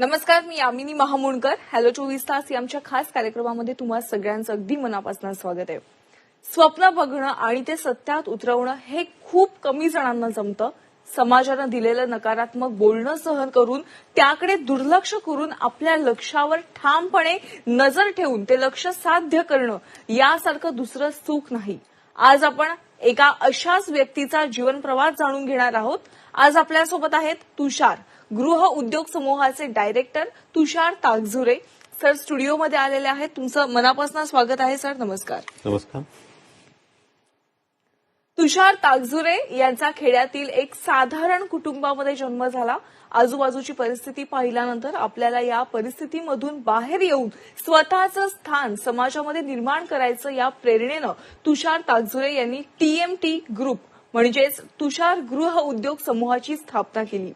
नमस्कार मी यामिनी महामुणकर. हॅलो चोवीस तास या आमच्या खास कार्यक्रमामध्ये तुम्हाला सगळ्यांचं अगदी मनापासून स्वागत आहे. स्वप्न बघणं आणि ते सत्यात उतरवणं हे खूप कमी जणांना जमतं. समाजानं दिलेलं नकारात्मक बोलणं सहन करून त्याकडे दुर्लक्ष करून आपल्या लक्ष्यावर ठामपणे नजर ठेवून ते लक्ष साध्य करणं यासारखं दुसरं सुख नाही. आज आपण एका अशाच व्यक्तीचा जीवन प्रवास जाणून घेणार आहोत. आज आपल्यासोबत आहेत तुषार. गृह उद्योग समूहाचे डायरेक्टर तुषार तागझुरे सर स्टुडिओमध्ये आलेले आहेत. तुमचं मनापासून स्वागत आहे सर नमस्कार. नमस्कार. तुषार तागझुरे यांचा खेड्यातील एक साधारण कुटुंबामध्ये जन्म झाला. आजूबाजूची परिस्थिती पाहिल्यानंतर आपल्याला या परिस्थितीमधून बाहेर येऊन स्वतःचं स्थान समाजामध्ये निर्माण करायचं या प्रेरणेनं तुषार तागझुरे यांनी टीएमटी ग्रुप म्हणजेच तुषार गृह उद्योग समूहाची स्थापना केली.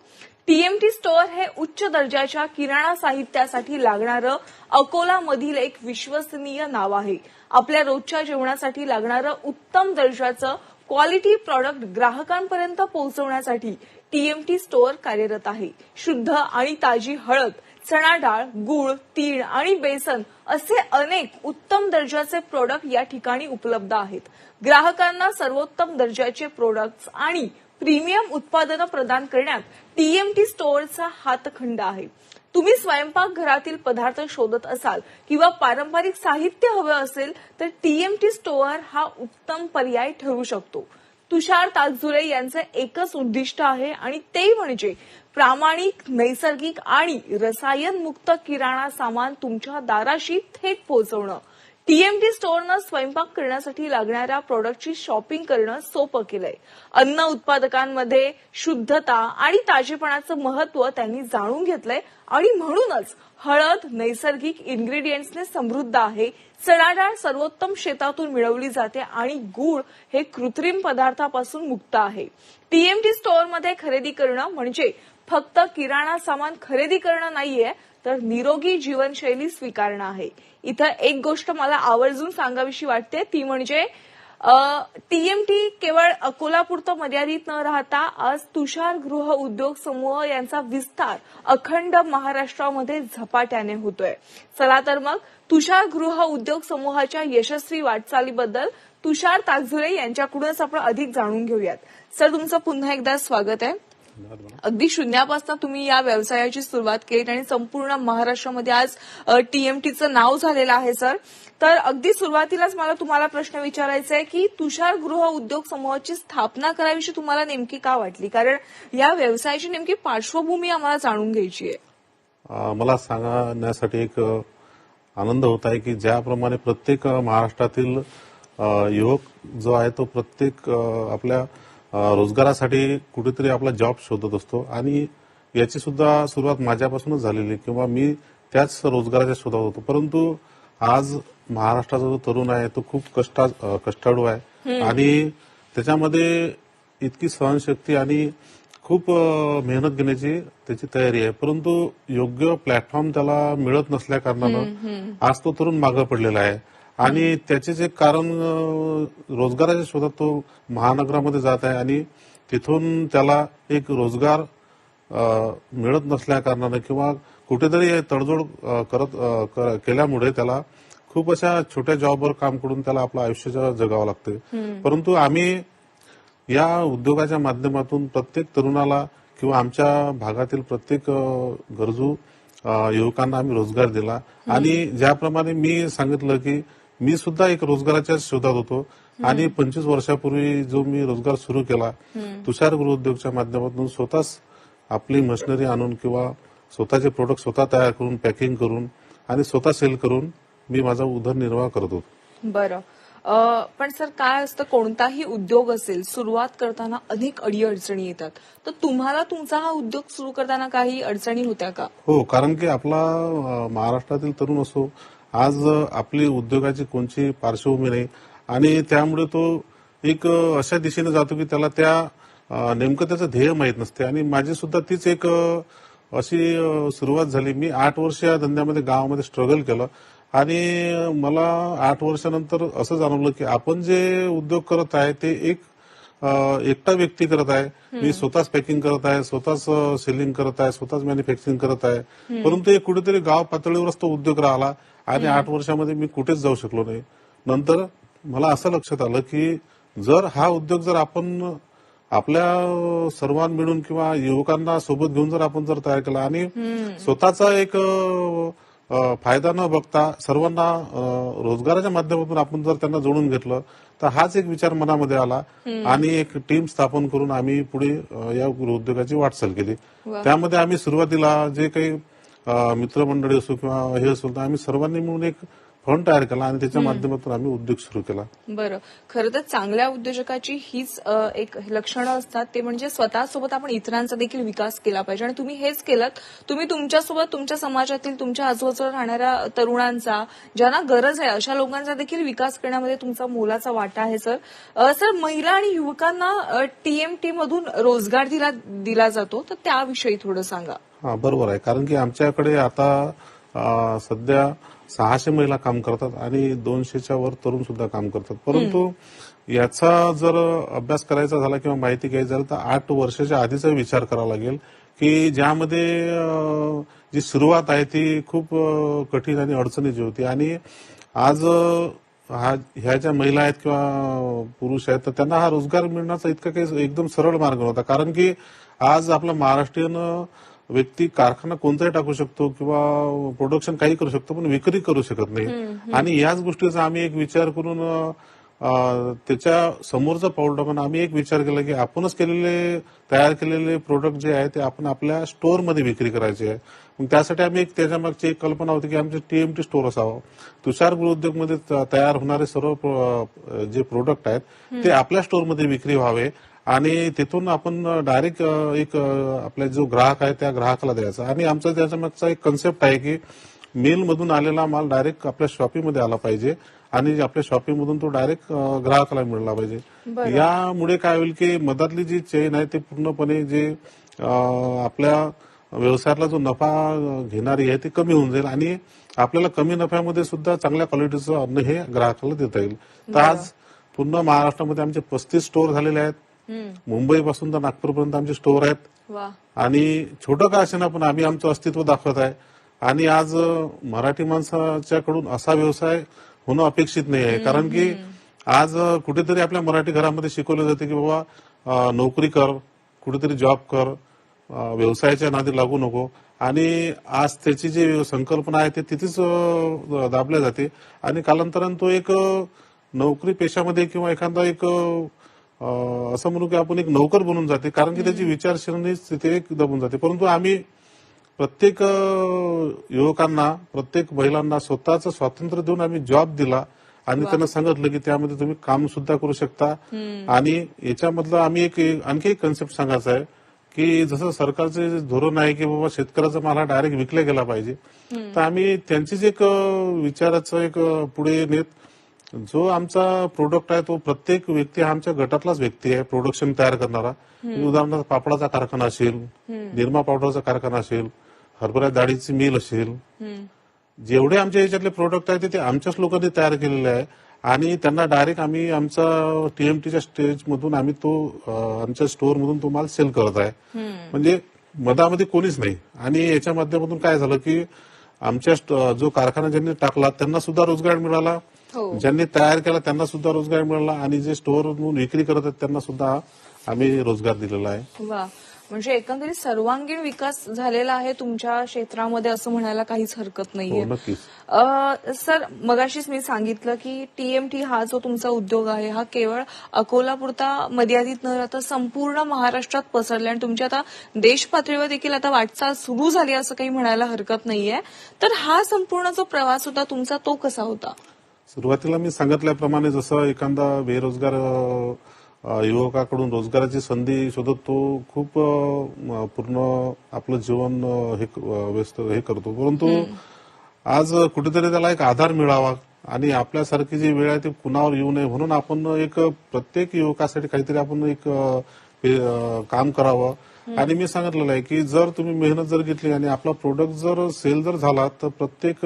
टीएमटी स्टोअर हे उच्च दर्जाच्या किराणा साहित्यासाठी लागणारं अकोलामधील एक विश्वसनीय नाव आहे. आपल्या रोजच्या जेवणासाठी लागणारं उत्तम दर्जाचं क्वालिटी प्रॉडक्ट ग्राहकांपर्यंत पोहोचवण्यासाठी टीएमटी स्टोअर कार्यरत आहे. शुद्ध आणि ताजी हळद चणा डाळ गूळ तीळ आणि बेसन असे अनेक उत्तम दर्जाचे प्रोडक्ट या ठिकाणी उपलब्ध आहेत. ग्राहकांना सर्वोत्तम दर्जाचे प्रोडक्ट्स आणि प्रीमियम उत्पादनं प्रदान करण्यात टीएमटी स्टोअरचा हातखंड आहे. तुम्ही स्वयंपाकघरातील पदार्थ शोधत असाल किंवा पारंपरिक साहित्य हवं असेल तर टीएमटी स्टोअर हा उत्तम पर्याय ठरू शकतो. तुषार तागझुरे यांचं एकच उद्दिष्ट आहे आणि ते म्हणजे प्रामाणिक नैसर्गिक आणि रसायनमुक्त किराणा सामान तुमच्या दाराशी थेट पोहोचवणं. टीएमटी स्टोअरनं स्वयंपाक करण्यासाठी लागणाऱ्या प्रॉडक्टची शॉपिंग करणं सोपं केलंय. अन्न उत्पादकांमध्ये शुद्धता आणि ताजेपणाचं महत्त्व त्यांनी जाणून घेतलंय आणि म्हणूनच हळद नैसर्गिक इन्ग्रेडियंट्सने समृद्ध आहे. चणाडाळ सर्वोत्तम शेतातून मिळवली जाते आणि गूळ हे कृत्रिम पदार्थापासून मुक्त आहे. टीएमटी स्टोअरमध्ये खरेदी करणं म्हणजे फक्त किराणा सामान खरेदी करणं नाहीये तर निरोगी जीवनशैली स्वीकारणं आहे. इथं एक गोष्ट मला आवर्जून सांगावीशी वाटते ती म्हणजे टीएमटी केवळ अकोलापुरतं मर्यादित न राहता आज तुषार गृह उद्योग समूह यांचा विस्तार अखंड महाराष्ट्रामध्ये झपाट्याने होतोय. चला तर मग तुषार गृह उद्योग समूहाच्या यशस्वी वाटचालीबद्दल तुषार तागझुरे यांच्याकडूनच आपण अधिक जाणून घेऊयात. सर तुमचं पुन्हा एकदा स्वागत आहे. अगदी शून्यापासून तुम्ही या व्यवसायाची सुरुवात केली आणि संपूर्ण महाराष्ट्रामध्ये आज टीएमटीचं नाव झालेलं आहे सर. तर अगदी सुरुवातीलाच मला तुम्हाला प्रश्न विचारायचा आहे की तुषार गृह उद्योग समूहाची स्थापना करावीशी तुम्हाला नेमकी का वाटली? कारण या व्यवसायाची नेमकी पार्श्वभूमी आम्हाला जाणून घ्यायची आहे. मला सांगण्यासाठी एक आनंद होत आहे की ज्याप्रमाणे प्रत्येक महाराष्ट्रातील युवक जो आहे तो प्रत्येक आपल्या रोजगारासाठी कुठेतरी आपला जॉब शोधत असतो. आणि याची सुद्धा सुरुवात माझ्यापासूनच झालेली किंवा मी त्याच रोजगाराच्या शोधात होतो. परंतु आज महाराष्ट्राचा जो तरुण आहे तो खूप कष्टा कष्टाळू आहे. आणि त्याच्यामध्ये इतकी सहनशक्ती आणि खूप मेहनत घेण्याची त्याची तयारी आहे. परंतु योग्य प्लॅटफॉर्म त्याला मिळत नसल्या कारणानं आज तो तरुण मागं पडलेला आहे. आणि त्याचेच एक कारण रोजगाराच्या शोधात तो महानगरामध्ये जात आहे आणि तिथून त्याला एक रोजगार मिळत नसल्या कारणानं किंवा कुठेतरी तडजोड करत केल्यामुळे त्याला खूप अशा छोट्या जॉबवर काम करून त्याला आपलं आयुष्य जगावं लागते. परंतु आम्ही या उद्योगाच्या माध्यमातून प्रत्येक तरुणाला किंवा आमच्या भागातील प्रत्येक गरजू युवकांना आम्ही रोजगार दिला. आणि ज्याप्रमाणे मी सांगितलं की मी सुद्धा एक रोजगाराच्या शोधात होतो. आणि पंचवीस वर्षापूर्वी जो मी रोजगार सुरू केला तुषार गृह उद्योगच्या माध्यमातून स्वतःच आपली मशिनरी आणून किंवा स्वतःचे प्रोडक्ट स्वतः तयार करून पॅकिंग करून आणि स्वतः सेल करून मी माझा उदरनिर्वाह करत होतो. बरं. पण सर काय असतं कोणताही उद्योग असेल सुरुवात करताना अनेक अडीअडचणी येतात. तर तुम्हाला तुमचा हा उद्योग सुरू करताना काही अडचणी होत्या का? हो कारण की आपला महाराष्ट्रातील तरुण असो आज आपली उद्योगाची कोणची पार्श्वभूमी नाही. आणि त्यामुळे तो एक अशा दिशेने जातो की त्याला त्या नेमकं त्याचं ध्येय माहीत नसते. आणि माझी सुद्धा तीच एक अशी सुरुवात झाली. मी आठ वर्ष या धंद्यामध्ये गावामध्ये स्ट्रगल केलं. आणि मला आठ वर्षानंतर असं जाणवलं की आपण जे उद्योग करत आहे ते एक एकटा व्यक्ती करत आहे. मी स्वतःच पॅकिंग करत आहे स्वतःच सेलिंग करत आहे स्वतःच मॅन्युफॅक्चरिंग करत आहे. परंतु एक कुठेतरी गाव पातळीवरच तो उद्योग राहिला. आणि आठ वर्षामध्ये मी कुठेच जाऊ शकलो नाही. नंतर मला असं लक्षात आलं की जर हा उद्योग जर आपण आपल्या सर्वां मिळून किंवा युवकांना सोबत घेऊन जर आपण जर तयार केला आणि स्वतःचा एक फायदा न बघता सर्वांना रोजगाराच्या माध्यमातून आपण जर त्यांना जोडून घेतलं तर हाच एक विचार मनामध्ये आला. आणि एक टीम स्थापन करून आम्ही पुढे या उद्योगाची वाटचाल केली. त्यामध्ये आम्ही सुरुवातीला जे काही मित्रमंडळी असो किंवा हे असो तर आम्ही सर्वांनी मिळून एक फंड तयार केला आणि त्याच्या माध्यमातून आम्ही उद्योग सुरू केला. बरं. खरं तर चांगल्या उद्योजकाची हीच एक लक्षणं असतात. ते म्हणजे स्वतःसोबत आपण इतरांचा देखील विकास केला पाहिजे. आणि तुम्ही हेच केलं तुम्ही तुमच्यासोबत तुमच्या समाजातील तुमच्या आजूबाजूला राहणाऱ्या तरुणांचा ज्यांना गरज आहे अशा लोकांचा देखील विकास करण्यामध्ये तुमचा मोलाचा वाटा आहे सर. सर महिला आणि युवकांना टीएमटी मधून रोजगार दिला दिला जातो. तर त्याविषयी थोडं सांगा. बरोबर आहे. कारण की आमच्याकडे आता सध्या सहाशे महिला काम करतात आणि दोनशेच्या वर तरुण सुद्धा काम करतात. परंतु याचा जर अभ्यास करायचा झाला किंवा माहिती घ्यायची झाली तर आठ वर्षाच्या आधीचा विचार करावा लागेल की ज्यामध्ये जी सुरुवात आहे ती खूप कठीण आणि अडचणीची होती. आणि आज हा ह्या ज्या महिला आहेत किंवा पुरुष आहेत तर त्यांना हा रोजगार मिळण्याचा इतका काही एकदम सरळ मार्ग नव्हता. कारण की आज आपला महाराष्ट्रीयन व्यक्ती कारखाना कोणताही टाकू शकतो किंवा प्रोडक्शन काही करू शकतो पण विक्री करू शकत नाही. आणि याच गोष्टीचा आम्ही एक विचार करून त्याच्या समोरचं पाऊल टाकून आम्ही एक विचार केला की आपणच केलेले तयार केलेले प्रोडक्ट जे आहे ते आपण आपल्या स्टोअरमध्ये विक्री करायचे आहे. मग त्यासाठी आम्ही एक त्याच्या मागची एक कल्पना होती की आमचे टीएमटी स्टोअर असावं. तुषार गृह उद्योगमध्ये त- तयार होणारे सर्व जे प्रोडक्ट आहेत ते आपल्या स्टोअरमध्ये विक्री व्हावे. आणि तिथून आपण डायरेक्ट एक आपला जो ग्राहक आहे त्या ग्राहकाला द्यायचा. आणि आमचा त्याच्या मागचा एक कन्सेप्ट आहे की मिलमधून आलेला माल डायरेक्ट आपल्या शॉपीमध्ये आला पाहिजे आणि आपल्या शॉपीमधून तो डायरेक्ट ग्राहकाला मिळला पाहिजे. यामुळे काय होईल की मधातली जी चेन आहे ते पूर्णपणे जे आपल्या व्यवसायातला जो नफा घेणारी आहे ती कमी होऊन जाईल आणि आपल्याला कमी नफ्यामध्ये सुद्धा चांगल्या क्वालिटीचं अन्न हे ग्राहकाला देता येईल. तर आज पूर्ण महाराष्ट्रामध्ये आमचे पस्तीस स्टोअर झालेले आहेत. हम्म, मुंबईपासून तर नागपूरपर्यंत आमचे स्टोअर आहेत. आणि छोटं का असेना पण आम्ही आमचं अस्तित्व दाखवत आहे. आणि आज मराठी माणसाच्याकडून असा व्यवसाय होणं अपेक्षित नाही आहे. कारण की आज कुठेतरी आपल्या मराठी घरामध्ये शिकवलं जाते की बाबा नोकरी कर कुठेतरी जॉब कर व्यवसायाच्या नादी लागू नको. आणि आज त्याची जी संकल्पना आहे ते तिथेच दाबल्या जाते. आणि कालांतराने तो एक नोकरी पेशामध्ये किंवा एखादा एक असं म्हणू की आपण एक नोकर बनून जाते. कारण की त्याची विचारसरणी तिथे एक दबून जाते. परंतु आम्ही प्रत्येक युवकांना प्रत्येक महिलांना स्वतःचं स्वातंत्र्य देऊन आम्ही जॉब दिला आणि त्यांना सांगितलं की त्यामध्ये तुम्ही काम सुद्धा करू शकता. आणि याच्यामधलं आम्ही एक आणखी एक कन्सेप्ट सांगायचा आहे की जसं सरकारचे जे धोरण आहे की बाबा शेतकऱ्याचा माल हा डायरेक्ट विकला गेला पाहिजे. तर आम्ही त्यांचीच एक विचाराचं एक पुढे नेत जो आमचा प्रोडक्ट आहे तो प्रत्येक व्यक्ती हा आमच्या गटातलाच व्यक्ती आहे प्रोडक्शन तयार करणारा. उदाहरणार्थ पापडाचा कारखाना असेल निरमा पावडरचा कारखाना असेल हरभरा डाळीची मिल असेल जेवढे आमच्या याच्यातले प्रोडक्ट आहेत ते- आमच्याच लोकांनी तयार केलेले आहे. आणि त्यांना डायरेक्ट आम्ही आमचा टीएमटीच्या स्टेज मधून आम्ही तो आमच्या स्टोअर मधून तो माल सेल करत आहे. म्हणजे मधामध्ये कोणीच नाही. आणि याच्या माध्यमातून काय झालं की आमच्या जो कारखाना ज्यांनी टाकला त्यांना सुद्धा रोजगार मिळाला. ज्यांनी तयार केला त्यांना सुद्धा रोजगार मिळाला आणि जे स्टोअर विक्री करत आहेत त्यांना सुद्धा आम्ही रोजगार दिलेला आहे. वा. म्हणजे एकंदरीत सर्वांगीण विकास झालेला आहे तुमच्या क्षेत्रामध्ये असं म्हणायला काहीच हरकत हो नाहीये अ, सर मगाशीच मी सांगितलं की टीएमटी हा जो तुमचा उद्योग आहे हा केवळ अकोलापुरता मर्यादित न राहता संपूर्ण महाराष्ट्रात पसरला आणि तुमची आता देश पातळीवर देखील आता वाटचाल सुरू झाली असं काही म्हणायला हरकत नाहीये. तर हा संपूर्ण जो प्रवास होता तुमचा तो कसा होता? सुरुवातीला मी सांगितल्याप्रमाणे जसं एखादा बेरोजगार युवकाकडून रोजगाराची संधी शोधत तो खूप पूर्ण आपलं जीवन हे व्यस्त हे करतो. परंतु आज कुठेतरी त्याला एक आधार मिळावा आणि आपल्यासारखी जी वेळ आहे ती कुणावर येऊ नये म्हणून आपण एक प्रत्येक युवकासाठी काहीतरी आपण एक काम करावं. आणि मी सांगितलेलं आहे की जर तुम्ही मेहनत जर घेतली आणि आपला प्रोडक्ट जर सेल जर झाला तर प्रत्येक